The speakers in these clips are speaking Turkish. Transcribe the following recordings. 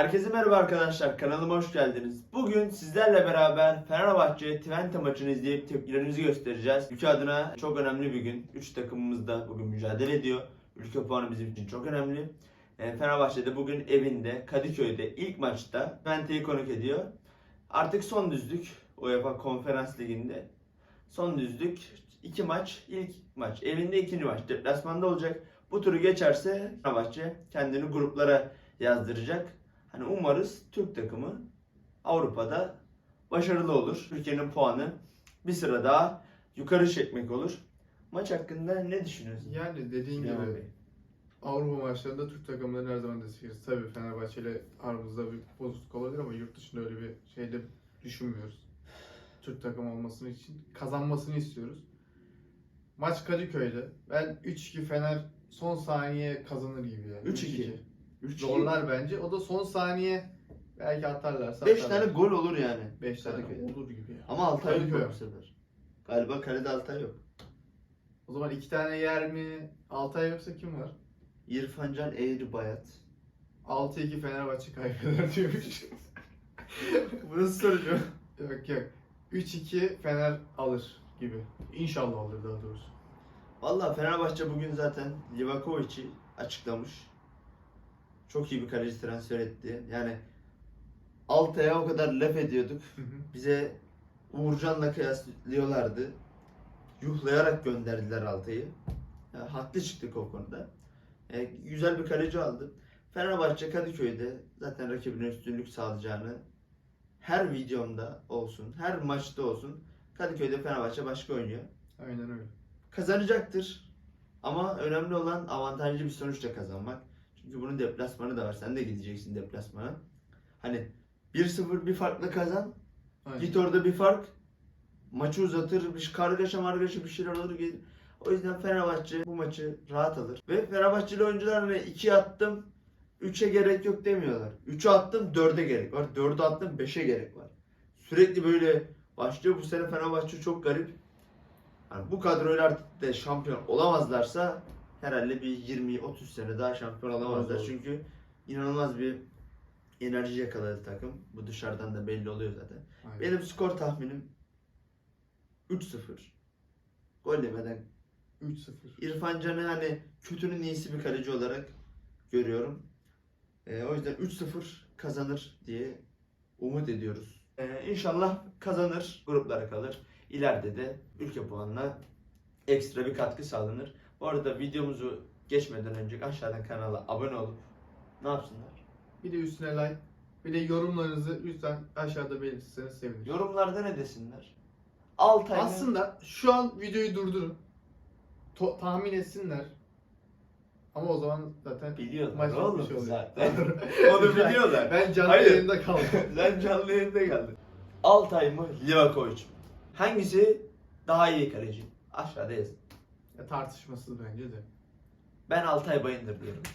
Herkese merhaba arkadaşlar, kanalıma hoş geldiniz. Bugün sizlerle beraber Fenerbahçe Twente maçını izleyip tepkilerimizi göstereceğiz. Ülke adına çok önemli bir gün. 3 takımımız da bugün mücadele ediyor. Ülke puanı bizim için çok önemli. E, Fenerbahçe de bugün evinde, Kadıköy'de ilk maçta Twente'yi konuk ediyor. Artık son düzlük UEFA Konferans Ligi'nde. Son düzlük iki maç, ilk maç evinde ikinci maç deplasmanda olacak. Bu turu geçerse Fenerbahçe kendini gruplara yazdıracak. Hani umarız Türk takımı Avrupa'da başarılı olur. Türkiye'nin puanı bir sıra daha yukarı çekmek olur. Maç hakkında ne düşünüyorsun? Yani dediğin Süleyman gibi Bey? Avrupa maçlarında Türk takımlarını her zaman destekliyoruz. Tabii Fenerbahçe ile aramızda bir bozukluk olabilir ama yurt dışında öyle bir şeyde düşünmüyoruz. Türk takım olmasını için kazanmasını istiyoruz. Maç Kadıköy'de. Ben 3-2 Fener son saniye kazanır gibi yani. 3-2. 3 Zorlar bence. O da son saniye belki atarlarsa 5 tane gol olur yani. 5 tane Kadıköy'de. olur gibi ya. Ama Altay yok Kadıköy. bu sefer. Galiba kalede Altay yok. O zaman iki tane yer mi? Altay yoksa kim var? İrfan Can Eğri Bayat. 6-2 Fenerbahçe kaybeder diyormuş. Bu nasıl soru canım? Yok yok. 3-2 Fener alır gibi. İnşallah alır daha doğrusu. Valla Fenerbahçe bugün zaten Livakovic'i açıklamış. Çok iyi bir kaleci transfer etti. Yani Altay'a o kadar laf ediyorduk. Bize Uğurcan'la kıyaslıyorlardı. Yuhlayarak gönderdiler Altay'ı. Yani haklı çıktık o konuda. E, güzel bir kaleci aldı. Fenerbahçe Kadıköy'de zaten rakibine üstünlük sağlayacağını her videomda olsun, her maçta olsun Kadıköy'de Fenerbahçe başka oynuyor. Aynen öyle. Kazanacaktır. Ama önemli olan avantajlı bir sonuçla kazanmak. Çünkü bunun deplasmanı da var. Sen de gideceksin deplasmana. Hani 1-0 bir farkla kazan. Aynen. Git orada bir fark. Maçı uzatır, bir kargaşa margaşa bir şeyler olur. gelir. O yüzden Fenerbahçe bu maçı rahat alır. Ve Fenerbahçeli oyuncular hani 2'ye attım, 3'e gerek yok demiyorlar. 3'e attım, 4'e gerek var. 4'e attım, 5'e gerek var. Sürekli böyle başlıyor. Bu sene Fenerbahçe çok garip. Hani bu kadroyla artık da şampiyon olamazlarsa herhalde bir 20-30 sene daha şampiyon olamazlar. Doğru. Çünkü inanılmaz bir enerji yakaladı takım. Bu dışarıdan da belli oluyor zaten. Aynen. Benim skor tahminim 3-0. Gol yemeden. 3-0. İrfan Can'ı hani kötünün iyisi bir kaleci olarak görüyorum. Ee, o yüzden 3-0 kazanır diye umut ediyoruz. Ee, inşallah kazanır, gruplara kalır. İleride de ülke puanına ekstra bir katkı sağlanır. Bu arada videomuzu geçmeden önce aşağıdan kanala abone olup ne yapsınlar? Bir de üstüne like. Bir de yorumlarınızı lütfen aşağıda belirtirseniz sevinirim. Yorumlarda ne desinler? Altay mı? Aslında şu an videoyu durdurun. To- tahmin etsinler. Ama o zaman zaten Biliyorlar oğlum bitmiş oluyor. zaten. Onu biliyorlar. ben canlı Hayır. yayında kaldım. Sen canlı yayında geldin. Altay mı? Livakovic mi? Hangisi daha iyi kaleci? Aşağıda yazın. Ya, tartışmasız bence de. Ben Altay Bayındır diyorum.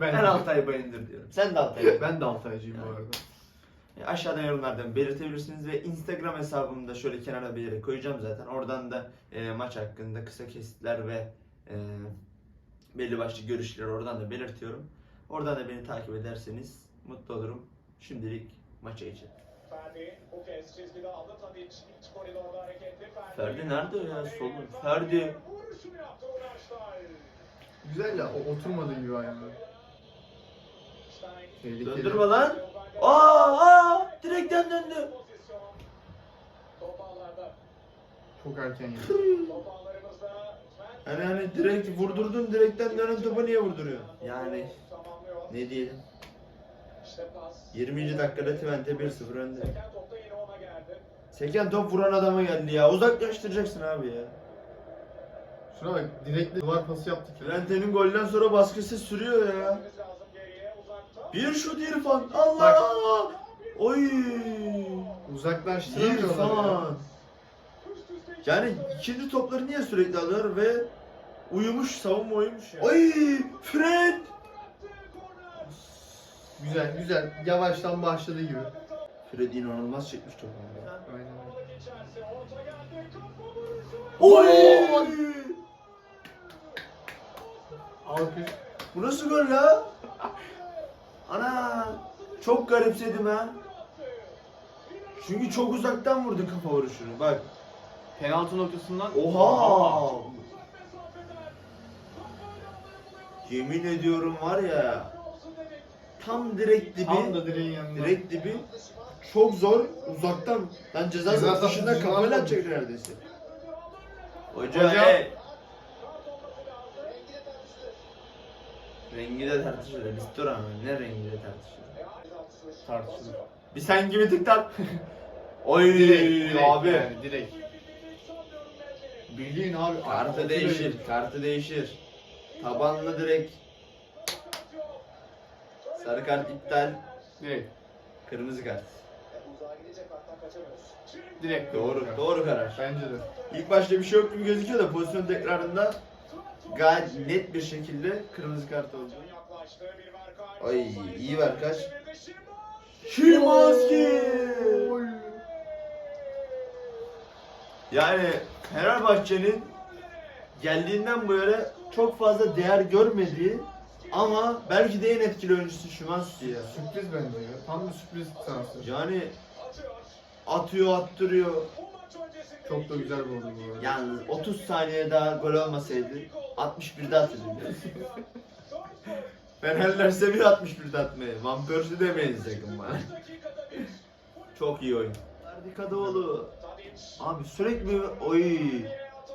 Ben, Ben Altay Bayındır diyorum. Sen de Altay Bayındır. ben de Altaycıyım bu arada. E, Aşağıdan yorumlardan belirtebilirsiniz ve Instagram hesabımı da şöyle kenara bir yere koyacağım zaten. Oradan da e, maç hakkında kısa kesitler ve e, belli başlı görüşleri oradan da belirtiyorum. Oradan da beni takip ederseniz mutlu olurum. Şimdilik maça geçelim. Ferdi nerede ya? Solun. Ferdi. Güzel ya o oturmadı gibi ayağımda. Tehlikeli. Döndürme lan. Aa, aa, direkten döndü. Çok erken yedi. Yani hani direkt vurdurdun direkten dönen topu niye vuruyor? Yani ne diyelim? İşte pas. 20. dakikada Twente 1-0 önde. Seken topta yine ona geldi. Seken top vuran adama geldi ya. Uzaklaştıracaksın abi ya. Şuna bak direkle duvar pası yaptık. ya. Twente'nin golden sonra baskısı sürüyor ya. Bir şut İrfan. Allah! Oy! Uzaklaştıramıyorlar ya. İrfan. Yani ikinci topları niye sürekli alıyor ve uyumuş, savunma uyumuş ya. Oy! Fred! Güzel güzel. Yavaştan başladı gibi. Fred inanılmaz çekmiş topu. Aynen öyle. Orta geçerse orta geldi. Kafa vuruşu. Oy! Alkış. Bu nasıl gol la? Ana! Çok garipsedim ha. Çünkü çok uzaktan vurdu kafa vuruşunu. Bak. Penaltı noktasından Oha! Yemin ediyorum var ya. Tam direkt dibi. Tam da direğin yanında. Direkt dibi. Çok zor uzaktan. Ben ceza Ceza sahası dışında dışından kafayla atacak neredeyse. Hoca, Hocam. hey. Rengi de tartışılır. Biz dur ama ne rengi de tartışılır. tartışılır. Bir sen gibi tıklar. Oy Direkt, abi. Yani direkt. Bildiğin abi. Kartı değişir. Kartı değişir. Tabanlı direkt. Sarı kart iptal. Direkt. Kırmızı kart. Direkt. Doğru. Doğru karar. Bence de. İlk başta bir şey yok gibi gözüküyor da pozisyon tekrarında gayet net bir şekilde kırmızı kart oldu. Ay iyi ver kaç. Şimanski. Yani Fenerbahçe'nin geldiğinden bu yana çok fazla değer görmediği ama belki de en etkili oyuncusu Şimanski ya. Sürpriz bence ya. Tam bir sürpriz transfer. Yani atıyor attırıyor. Çok da güzel bir oldu bu arada. Yalnız 30 saniye daha gol olmasaydı 61'de atılırdı. Fenerler seviyor 61'de atmayı. Van Persie demeyin sakın bana. Çok iyi oyun. Kadıoğlu. Abi sürekli oy.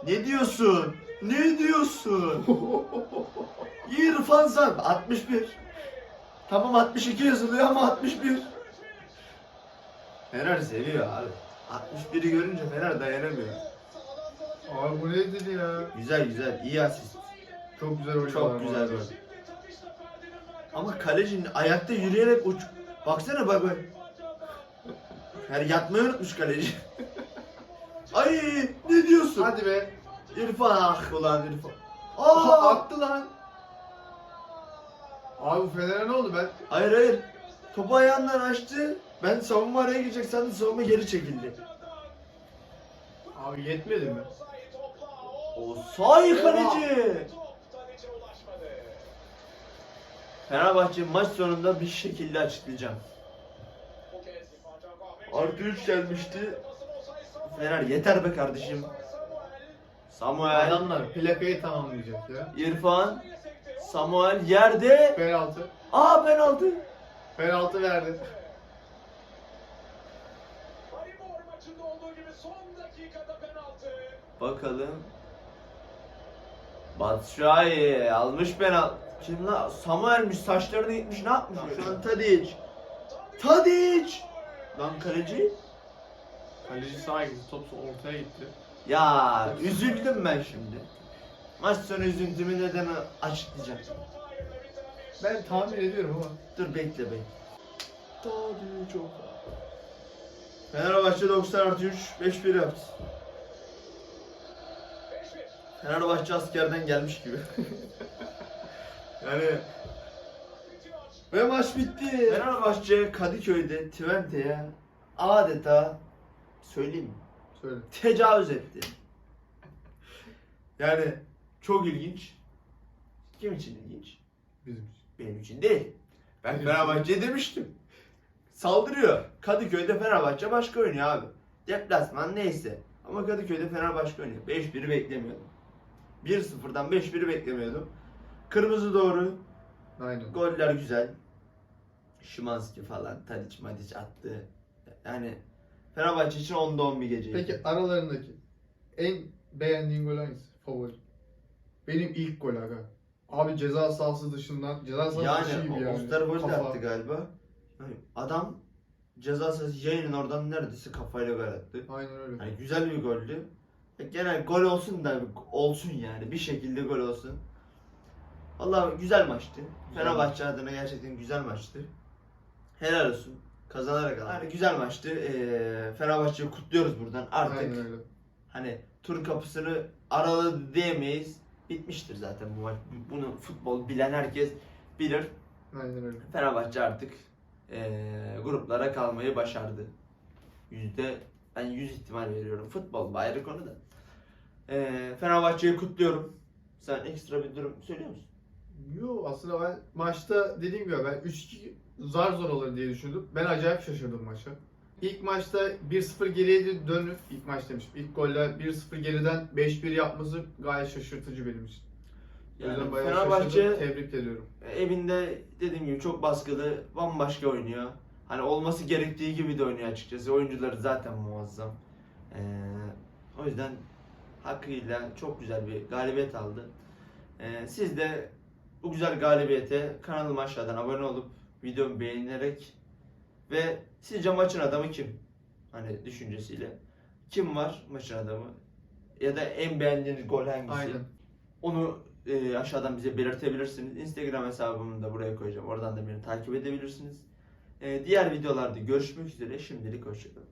Ne diyorsun? Ne diyorsun? İrfan Zan 61. Tamam 62 yazılıyor ama 61. Fener seviyor abi. 61'i görünce Fener dayanamıyor. Abi bu nedir ya? Güzel güzel iyi asist. Çok güzel oyun Çok güzel gol. Ama kalecinin ayakta yürüyerek uç. Baksana bak bak. Yani yatmayı unutmuş kaleci. Ay ne diyorsun? Hadi be. İrfan ah ulan İrfan. Aa! attı lan. Abi bu Fener'e ne oldu ben? Hayır hayır. Topu ayağından açtı. Ben savunma araya girecek sandım savunma geri çekildi. Abi yetmedi mi? O sağ kaleci. Fenerbahçe maç sonunda bir şekilde açıklayacağım. Artı 3 gelmişti. Fener yeter be kardeşim. Samuel, Adamlar plakayı tamamlayacak ya. İrfan, Samuel yerde. Penaltı. Aa penaltı. Penaltı verdi. Bakalım. Batshuayi almış penaltı. Kim lan? Samuel'miş saçlarını gitmiş ne yapmış? Şu an Tadic. Tadic. Lan kaleci. Kaleci sağa gitti, top ortaya gitti. Ya üzüldüm ben şimdi. Maç sonu üzüntümü nedeni açıklayacağım. Ben tahmin ediyorum ama. Dur bekle bekle. Tadic çok. Fenerbahçe 90 artı 3 5-1 yaptı. Fenerbahçe askerden gelmiş gibi. yani ve maç bitti. Fenerbahçe Kadıköy'de Twente'ye adeta söyleyeyim mi? Söyle. tecavüz etti. Yani çok ilginç. Kim için ilginç? Bizim için. Benim için değil. Ben Benim Fenerbahçe demiştim. Saldırıyor. Kadıköy'de Fenerbahçe başka oynuyor abi. Deplasman neyse. Ama Kadıköy'de Fenerbahçe oynuyor. 5-1'i beklemiyordum. 1-0'dan 5-1'i beklemiyordum. Kırmızı doğru. Aynen. Goller güzel. Şimanski falan, Tadic, Madic attı. Yani Fenerbahçe için 10'da 10 bir geceydi. Peki aralarındaki en beğendiğin gol hangisi? Favori. Benim ilk gol aga. Abi ceza sahası dışından, ceza sahası dışı Yani gibi o yani. Osterwold de Kafa. attı galiba. Yani adam ceza sahası yayının oradan neredeyse kafayla gol attı. Aynen öyle. Yani güzel bir goldü. Ya Genel gol olsun da olsun yani bir şekilde gol olsun. Vallahi güzel maçtı. Güzel Fenerbahçe adına gerçekten güzel maçtı. Helal olsun. Kazanarak aldı. Yani güzel maçtı. Ee, Fenerbahçe'yi kutluyoruz buradan. Artık Aynen öyle. hani tur kapısını araladı diyemeyiz. Bitmiştir zaten bu maç. Bunu futbol bilen herkes bilir. Aynen öyle. Fenerbahçe artık eee, gruplara kalmayı başardı. Yüzde ben 100 ihtimal veriyorum. Futbol ayrı konu da. Eee Fenerbahçe'yi kutluyorum. Sen ekstra bir durum söylüyor musun? Yo aslında ben maçta dediğim gibi ben 3-2 zar zor olur diye düşündüm. Ben acayip şaşırdım maça. İlk maçta 1-0 geriye dönüp, ilk maç demişim, ilk golle 1-0 geriden 5-1 yapması gayet şaşırtıcı benim için. Yani bayağı Fenerbahçe şaşırdım, tebrik ediyorum. evinde dediğim gibi çok baskılı, bambaşka oynuyor. Hani olması gerektiği gibi de oynuyor açıkçası. Oyuncuları zaten muazzam. Ee, o yüzden hakkıyla çok güzel bir galibiyet aldı. Ee, siz de bu güzel galibiyete kanalıma aşağıdan abone olup videomu beğenerek ve sizce maçın adamı kim? Hani düşüncesiyle. Kim var maçın adamı? Ya da en beğendiğiniz gol hangisi? Aynen. Onu e, aşağıdan bize belirtebilirsiniz. Instagram hesabımı da buraya koyacağım. Oradan da beni takip edebilirsiniz. E, diğer videolarda görüşmek üzere. Şimdilik hoşçakalın.